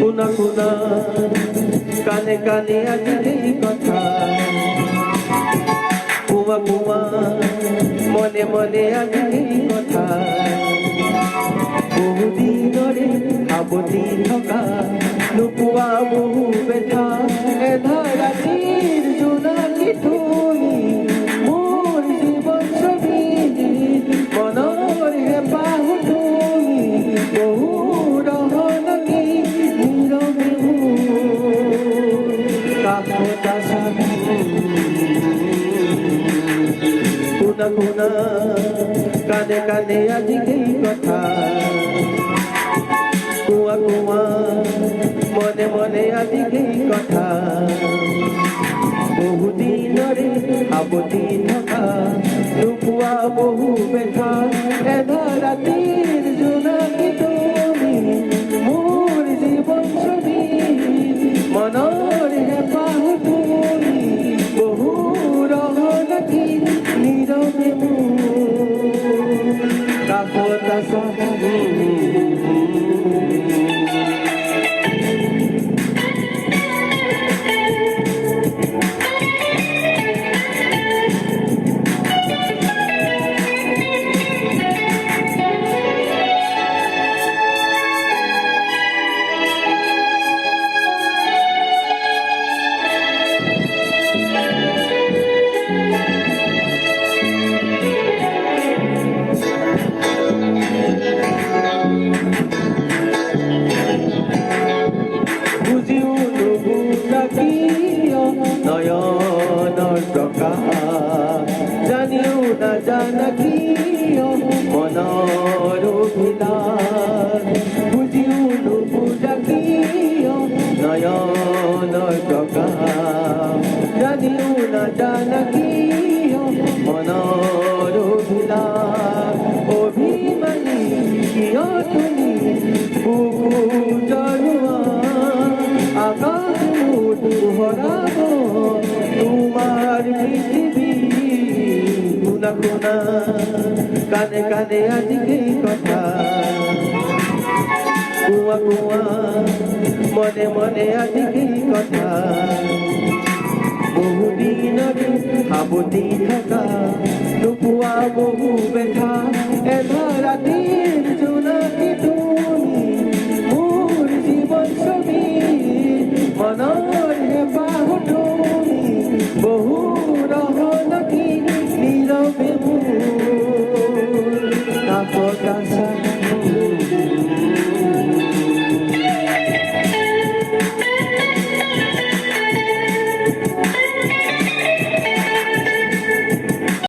কোনা কোনা কানে কানে আজি কথা। কুমা কুমা মনে মনে আজি কথা। শুনা শুনা কানে কানে আজি এই কথা। কুয়া কুয়া, মনে মনে আজি এই কথা। বহুদিনরে আৱতি থকা লুকুৱা বহু বেথা এধা ৰাতিৰ Bota sua mão জানিও নাজানা কিয় মনৰ অভিলাষ। বুজিও নুবুজা কিয় নয়নৰ প্ৰকাশ জানিও নাজানা কিয় মনৰ অভিলাষ। অভিমানী তুমি বুকু জৰুৱা আকাশ মুঠ ভরাব শুনা না কানে কানে আজকে কথা। কুয়া কুয়া, মনে মনে আজকে কথা। বহুদিন আগে হাবতি থাকা নুপুয়া বহু ব্যথা। por.